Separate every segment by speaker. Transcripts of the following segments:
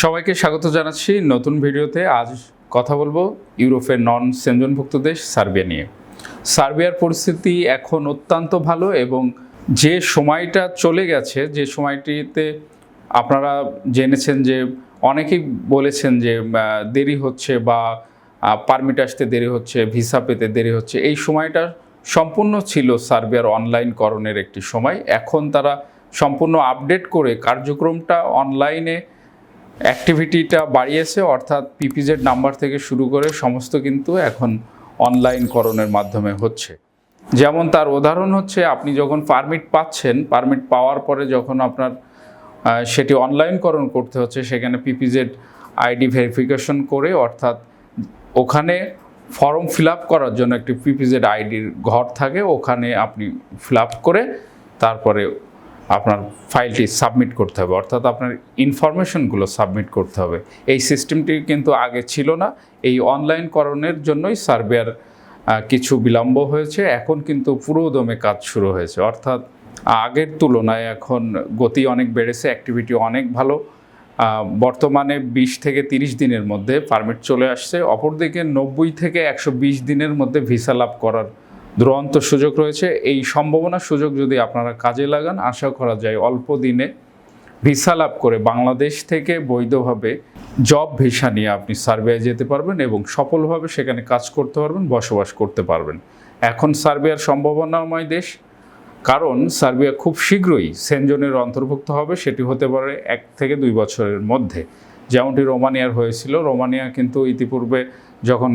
Speaker 1: সবাইকে স্বাগত জানাচ্ছি। নতুন ভিডিওতে আজ কথা বলব ইউরোপের নন সেনজনভুক্ত দেশ সার্বিয়া নিয়ে। সার্বিয়ার পরিস্থিতি এখন অত্যন্ত ভালো এবং যে সময়টা চলে গেছে, যে সময়টিতে আপনারা জেনেছেন যে অনেকেই বলেছেন যে দেরি হচ্ছে বা পারমিট আসতে দেরি হচ্ছে, ভিসা পেতে দেরি হচ্ছে, এই সময়টা সম্পূর্ণ ছিল সার্বিয়ার অনলাইনকরণের একটি সময়। এখন তারা সম্পূর্ণ আপডেট করে কার্যক্রমটা অনলাইনে অ্যাক্টিভিটিটা বাড়িয়েছে, অর্থাৎ পিপিজেড নাম্বার থেকে শুরু করে সমস্ত কিন্তু এখন অনলাইনকরণের মাধ্যমে হচ্ছে। যেমন তার উদাহরণ হচ্ছে, আপনি যখন পারমিট পাচ্ছেন পারমিট পাওয়ার পরে যখন আপনার সেটি অনলাইনকরণ করতে হচ্ছে, সেখানে পিপিজেড আইডি ভেরিফিকেশন করে, অর্থাৎ ওখানে ফর্ম ফিল করার জন্য একটি পিপিজেড আইডির ঘর থাকে, ওখানে আপনি ফিল করে তারপরে আপনার ফাইলটি সাবমিট করতে হবে, অর্থাৎ আপনার ইনফরমেশনগুলো সাবমিট করতে হবে। এই সিস্টেমটি কিন্তু আগে ছিল না, এই অনলাইনকরণের জন্যই সার্ভেয়ার কিছু বিলম্ব হয়েছে, এখন কিন্তু পুরো দমে কাজ শুরু হয়েছে। অর্থাৎ আগের তুলনায় এখন গতি অনেক বেড়েছে অ্যাক্টিভিটি অনেক ভালো বর্তমানে বিশ থেকে তিরিশ দিনের মধ্যে পারমিট চলে আসছে, অপরদিকে নব্বই থেকে একশো বিশ দিনের মধ্যে ভিসা লাভ করার দুরন্ত সুযোগ রয়েছে। এই সম্ভাবনা সুযোগ যদি আপনারা কাজে লাগান, আশা করা যায় অল্প দিনে ভিসা লাভ করে বাংলাদেশ থেকে বৈধভাবে জব ভিসা নিয়ে আপনি সার্বিয়ায় যেতে পারবেন এবং সফলভাবে সেখানে কাজ করতে পারবেন, বসবাস করতে পারবেন। এখন সার্বিয়ার সম্ভাবনাময় দেশ, কারণ সার্বিয়া খুব শীঘ্রই সেনজনের অন্তর্ভুক্ত হবে, সেটি হতে পারে এক থেকে দুই বছরের মধ্যে। যেমনটি রোমানিয়ার হয়েছিল, রোমানিয়া কিন্তু ইতিপূর্বে যখন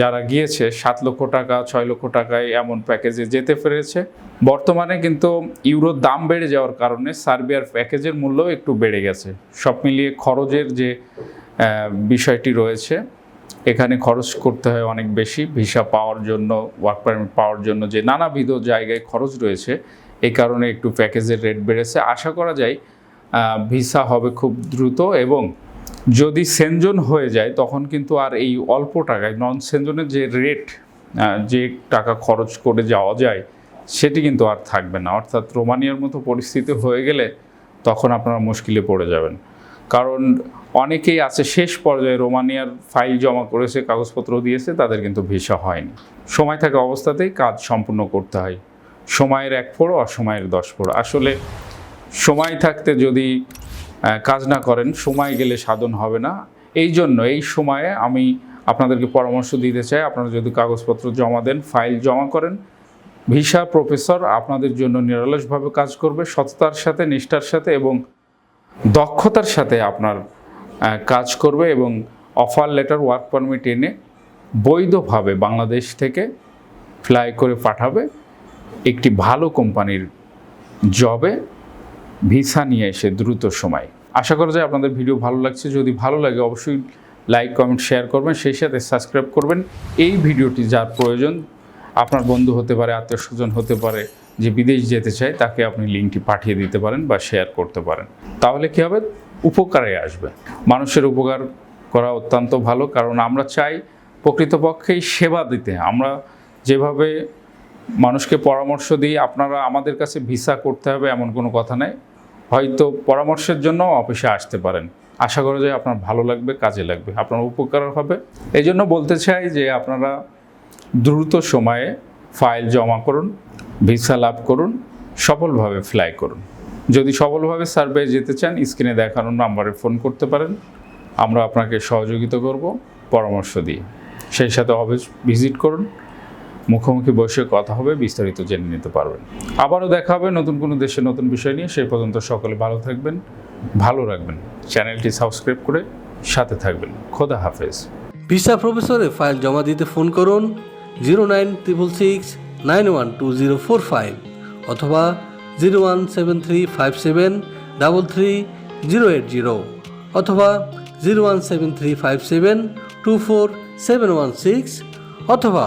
Speaker 1: যারা গিয়েছে, সাত লক্ষ টাকা, ছয় লক্ষ টাকায় এমন প্যাকেজে যেতে পেরেছে। বর্তমানে কিন্তু ইউরোর দাম বেড়ে যাওয়ার কারণে সার্বিয়ার প্যাকেজের মূল্য একটু বেড়ে গেছে। সব মিলিয়ে খরচের যে বিষয়টি রয়েছে, এখানে খরচ করতে হয় অনেক বেশি। ভিসা পাওয়ার জন্য ওয়ার্ক পারমিট পাওয়ার জন্য যে নানাবিধ জায়গায় খরচ রয়েছে এই কারণে একটু প্যাকেজের রেট বেড়েছে। আশা করা যায় ভিসা হবে খুব দ্রুত এবং যদি সেনজন হয়ে যায়, তখন কিন্তু আর এই অল্প টাকায় নন সেনজনের যে রেট যে টাকা খরচ করে যাওয়া যায়, সেটি কিন্তু আর থাকবে না। অর্থাৎ রোমানিয়ার মতো পরিস্থিতি হয়ে গেলে তখন আপনারা মুশকিলে পড়ে যাবেন। কারণ অনেকেই আছে, শেষ পর্যায়ে রোমানিয়ার ফাইল জমা করেছে, কাগজপত্র দিয়েছে, তাদের কিন্তু ভিসা হয়নি। সময় থাকা অবস্থাতেই কাজ সম্পূর্ণ করতে হয়। সময়ের এক ফোড়, অসময়ের দশ ফোড়। আসলে সময় থাকতে যদি কাজ না করেন, সময় গেলে সাধন হবে না। এই জন্য এই সময়ে আমি আপনাদেরকে পরামর্শ দিতে চাই, আপনারা যদি কাগজপত্র জমা দেন, ফাইল জমা করেন। ভিসা প্রফেসর আপনাদের জন্য নিরলসভাবে কাজ করবে, সততার সাথে, নিষ্ঠার সাথে এবং দক্ষতার সাথে আপনার কাজ করবে এবং অফার লেটার ওয়ার্ক পারমিট এনে বৈধভাবে বাংলাদেশ থেকে ফ্লাই করে পাঠাবে। একটি ভালো কোম্পানির জবে ভিসা নিয়ে এসে দ্রুত সময়। আশা করা যায় আপনাদের ভিডিও ভালো লাগছে। যদি ভালো লাগে অবশ্যই লাইক, কমেন্ট, শেয়ার করবেন, সেই সাথে সাবস্ক্রাইব করবেন। এই ভিডিওটি যার প্রয়োজন, আপনার বন্ধু হতে পারে, আত্মীয় স্বজন হতে পারে, যে বিদেশ যেতে চায়, তাকে আপনি লিঙ্কটি পাঠিয়ে দিতে পারেন বা শেয়ার করতে পারেন। তাহলে কী হবে? উপকারে আসবে। মানুষের উপকার করা অত্যন্ত ভালো, কারণ আমরা চাই প্রকৃতপক্ষেই সেবা দিতে। আমরা যেভাবে মানুষকে পরামর্শ দিই আপনারা আমাদের কাছে ভিসা করতে হবে এমন কোনো কথা নেই। হয়তো পরামর্শের জন্য অফিসে আসতে পারেন। আশা করা যায় আপনার ভালো লাগবে, কাজে লাগবে, আপনার উপকার হবে। এই জন্য বলতে চাই যে আপনারা দ্রুত সময়ে ফাইল জমা করুন, ভিসা লাভ করুন, সফলভাবে ফ্লাই করুন। যদি সফলভাবে সার্ভে যেতে চান, স্ক্রিনে দেখানো নাম্বারে ফোন করতে পারেন। আমরা আপনাকে সহযোগিতা করব, পরামর্শ দিয়ে। সেই সাথে অফিস ভিজিট করুন। মুখোমুখি বসে কথা হবে, বিস্তারিত জেনে নিতে পারবেন। আবারও দেখা হবে নতুন কোনো দেশে নতুন বিষয় নিয়ে। সেই পর্যন্ত সকলে ভালো থাকবেন, ভালো রাখবেন। চ্যানেলটি সাবস্ক্রাইব করে সাথে থাকবেন। খোদা হাফেজ।
Speaker 2: ভিসা প্রফেসরে ফাইল জমা দিতে ফোন করুন zero nine triple six nine one two zero four five অথবা zero one seven three five seven double three zero eight zero অথবা zero one seven three five seven two four seven one six অথবা